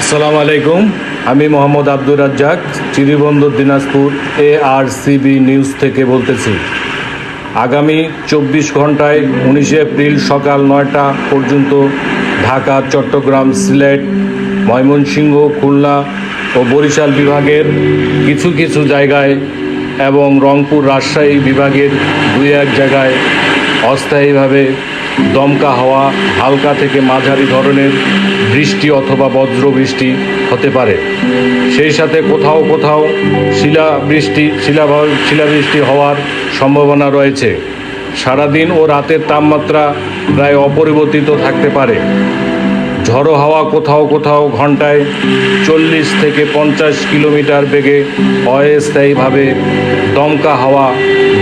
আসসালামু আলাইকুম। আমি Mohammad Abdur Razzak, Chiribandar Dinajpur A R CB news থেকে বলতেছি। আগামী চব্বিশ ঘন্টায় উনিশে এপ্রিল সকাল নয়টা পর্যন্ত ঢাকা, চট্টগ্রাম, সিলেট, ময়মনসিংহ, খুলনা ও বরিশাল বিভাগের কিছু কিছু জায়গায় এবং রংপুর, রাজশাহী বিভাগের দুই এক জায়গায় অস্থায়ীভাবে দমকা হাওয়া হালকা থেকে মাঝারি ধরনের বৃষ্টি অথবা বজ্র বৃষ্টি হতে পারে। সেই সাথে কোথাও কোথাও শিলা বৃষ্টি, শিলা শিলাবৃষ্টি হওয়ার সম্ভাবনা রয়েছে। সারাদিন ও রাতের তাপমাত্রা প্রায় অপরিবর্তিত থাকতে পারে। ঝড়ো হাওয়া কোথাও কোথাও ঘন্টায় চল্লিশ থেকে পঞ্চাশ কিলোমিটার বেগে অস্থায়ীভাবে দমকা হাওয়া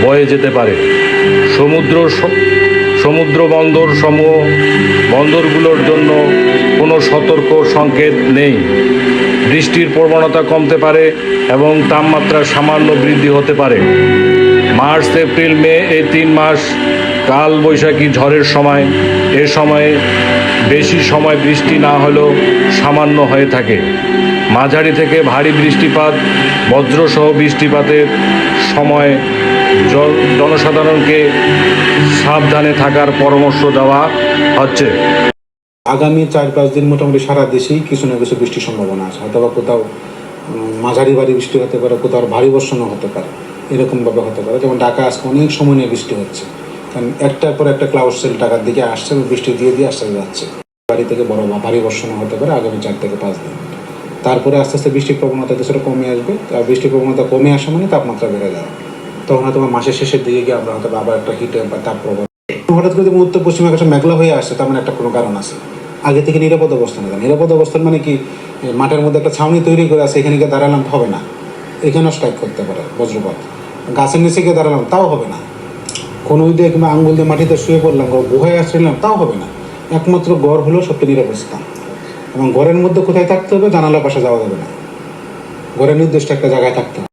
বয়ে যেতে পারে। সমুদ্র সমুদ্র বন্দর সমূহ বন্দরগুলোর জন্য কোনো সতর্ক সংকেত নেই। বৃষ্টির প্রবণতা কমতে পারে এবং তাপমাত্রা সামান্য বৃদ্ধি হতে পারে। মার্চ, এপ্রিল, মে এই তিন মাস কাল বৈশাখী ঝড়ের সময়। এ সময়ে বেশি সময় বৃষ্টি না হলেও সামান্য হয়ে থাকে। মাঝারি থেকে ভারী বৃষ্টিপাত, বজ্রসহ বৃষ্টিপাতের সময় জন- জনসাধারণকে সাবধানে থাকার পরামর্শ দেওয়া হচ্ছে। আগামী চার পাঁচ দিন মোটামুটি সারা দেশেই কিছু না কিছু বৃষ্টির সম্ভাবনা আছে। হয়তো বা কোথাও মাঝারি ভারী বৃষ্টি হতে পারে, কোথাও ভারী বর্ষণও হতে পারে। এরকমভাবে হতে পারে। যেমন ঢাকা আজকে অনেক সময় নিয়ে বৃষ্টি হচ্ছে। কারণ একটার পর একটা ক্লাউড সেল ঢাকার দিকে আসছে এবং বৃষ্টি দিয়ে দিয়ে আসতে যাচ্ছে। বাড়ি থেকে বড় ভারী বর্ষণও হতে পারে আগামী চার থেকে পাঁচ দিন। তারপরে আস্তে আস্তে বৃষ্টির প্রবণতা কিছুটা কমে আসবে। আর বৃষ্টির প্রবণতা কমে আসা মানে তাপমাত্রা বেড়ে যাবে তখন হয়তো মাসের শেষের দিকে গিয়ে আমরা হয়তো আবার একটা হিটে বা তাপ প্রবাহ হঠাৎ করে উত্তর পশ্চিম আকাশে মেঘলা হয়ে আসছে, তার মানে একটা কোনো কারণ আছে। আগে থেকে নিরাপদ অবস্থানে নিরাপদ অবস্থান মানে কি? মাঠের মধ্যে একটা ছাউনি তৈরি করে আছে, এখানে গিয়ে দাঁড়ালাম হবে না। এখানেও স্ট্রাইক করতে পারে বজ্রপাত। গাছের নিচে গিয়ে দাঁড়ালাম, তাও হবে না। কোনো দিয়ে কিংবা আঙ্গুল দিয়ে মাটিতে শুয়ে পড়লাম গুহায় আসছিলাম, তাও হবে না। একমাত্র গড় হলো সবচেয়ে নিরাপদ স্থান। এবং ঘরের মধ্যে কোথায় থাকতে হবে? জানালার পাশে যাওয়া যাবে না। ঘরের নির্দিষ্ট একটা জায়গায় থাকতে হবে।